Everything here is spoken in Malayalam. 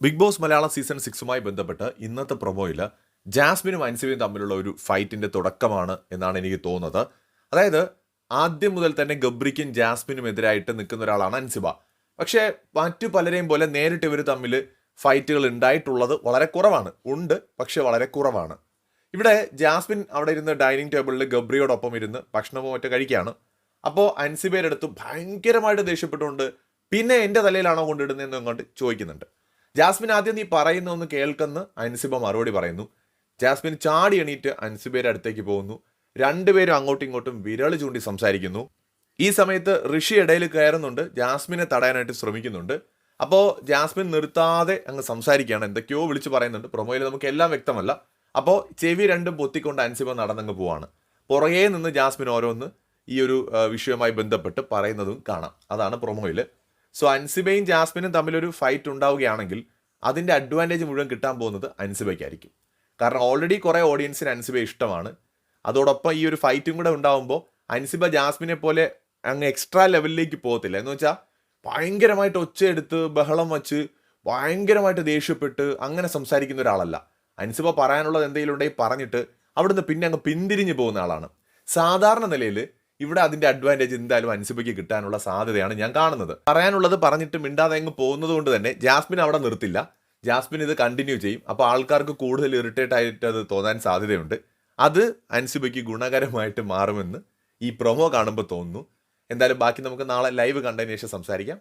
ബിഗ് ബോസ് മലയാളം സീസൺ സിക്സുമായി ബന്ധപ്പെട്ട് ഇന്നത്തെ പ്രൊമോയിൽ ജാസ്മിനും അൻസിബിയും തമ്മിലുള്ള ഒരു ഫൈറ്റിന്റെ തുടക്കമാണ് എന്നാണ് എനിക്ക് തോന്നുന്നത്. അതായത് ആദ്യം മുതൽ തന്നെ ഗബ്രിക്കും ജാസ്മിനും എതിരായിട്ട് നിൽക്കുന്ന ഒരാളാണ് അൻസിബ പക്ഷേ മറ്റു പലരെയും പോലെ നേരിട്ട് ഇവർ തമ്മിൽ ഫൈറ്റുകൾ ഉണ്ടായിട്ടുള്ളത് വളരെ കുറവാണ്. ഉണ്ട് പക്ഷെ വളരെ കുറവാണ്. ഇവിടെ ജാസ്മിൻ അവിടെ ഇരുന്ന് ഡൈനിങ് ടേബിളിൽ ഗബ്രിയോടൊപ്പം ഇരുന്ന് ഭക്ഷണമോ മറ്റോ കഴിക്കുകയാണ്. അപ്പോൾ അൻസിബയുടെ അടുത്ത് ഭയങ്കരമായിട്ട് ദേഷ്യപ്പെട്ടുകൊണ്ട് പിന്നെ എന്റെ തലയിലാണോ കൊണ്ടിടുന്നതെന്ന് അങ്ങോട്ട് ചോദിക്കുന്നുണ്ട്. ജാസ്മിൻ ആദ്യം നീ പറയുന്ന ഒന്ന് കേൾക്കെന്ന് അൻസിബ മറുപടി പറയുന്നു. ജാസ്മിൻ ചാടി എണീറ്റ് അൻസിബയുടെ അടുത്തേക്ക് പോകുന്നു. രണ്ടുപേരും അങ്ങോട്ടും ഇങ്ങോട്ടും വിരൽ ചൂണ്ടി സംസാരിക്കുന്നു. ഈ സമയത്ത് ഋഷി ഇടയിൽ കയറുന്നുണ്ട്. ജാസ്മിനെ തടയാനായിട്ട് ശ്രമിക്കുന്നുണ്ട്. അപ്പോൾ ജാസ്മിൻ നിർത്താതെ അങ്ങ് സംസാരിക്കുകയാണ്. എന്തൊക്കെയോ വിളിച്ച് പറയുന്നുണ്ട്. പ്രൊമോയിൽ നമുക്ക് എല്ലാം വ്യക്തമല്ല. അപ്പോൾ ചെവി രണ്ടും പൊത്തിക്കൊണ്ട് അൻസിബ നടന്നങ്ങ് പോവാണ്. പുറകേ നിന്ന് ജാസ്മിൻ ഓരോന്ന് ഈ ഒരു വിഷയവുമായി ബന്ധപ്പെട്ട് പറയുന്നതും കാണാം. അതാണ് പ്രൊമോയിൽ സോ അൻസിബയും ജാസ്മിനും തമ്മിലൊരു ഫൈറ്റ് ഉണ്ടാവുകയാണെങ്കിൽ അതിന്റെ അഡ്വാന്റേജ് മുഴുവൻ കിട്ടാൻ പോകുന്നത് അൻസിബയ്ക്കായിരിക്കും. കാരണം ഓൾറെഡി കുറേ ഓഡിയൻസിന് അൻസിബ ഇഷ്ടമാണ്. അതോടൊപ്പം ഈ ഒരു ഫൈറ്റും കൂടെ ഉണ്ടാവുമ്പോൾ അൻസിബ ജാസ്മിനെ പോലെ അങ്ങ് എക്സ്ട്രാ ലെവലിലേക്ക് പോകത്തില്ല. എന്ന് വെച്ചാൽ ഭയങ്കരമായിട്ട് ഒച്ചയെടുത്ത് ബഹളം വച്ച് ഭയങ്കരമായിട്ട് ദേഷ്യപ്പെട്ട് അങ്ങനെ സംസാരിക്കുന്ന ഒരാളല്ല. അൻസിബ പറയാനുള്ളത് എന്തെങ്കിലും ഉണ്ടെങ്കിൽ പറഞ്ഞിട്ട് അവിടുന്ന് പിന്നെ അങ്ങ് പിന്തിരിഞ്ഞു പോകുന്ന ആളാണ്. സാധാരണ നിലയിൽ ഇവിടെ അതിന്റെ അഡ്വാന്റേജ് എന്തായാലും അൻസിബയ്ക്ക് കിട്ടാനുള്ള സാധ്യതയാണ് ഞാൻ കാണുന്നത്. പറയാനുള്ളത് പറഞ്ഞിട്ട് മിണ്ടാതെ അങ്ങ് പോകുന്നത് കൊണ്ട് തന്നെ ജാസ്മിൻ അവിടെ നിർത്തില്ല. ജാസ്മിൻ ഇത് കണ്ടിന്യൂ ചെയ്യും. അപ്പോൾ ആൾക്കാർക്ക് കൂടുതൽ ഇറിറ്റേറ്റ് ആയിട്ട് അത് തോന്നാൻ സാധ്യതയുണ്ട്. അത് അൻസിബയ്ക്ക് ഗുണകരമായിട്ട് മാറുമെന്ന് ഈ പ്രൊമോ കാണുമ്പോൾ തോന്നുന്നു. എന്തായാലും ബാക്കി നമുക്ക് നാളെ ലൈവ് കണ്ടതിന് ശേഷം സംസാരിക്കാം.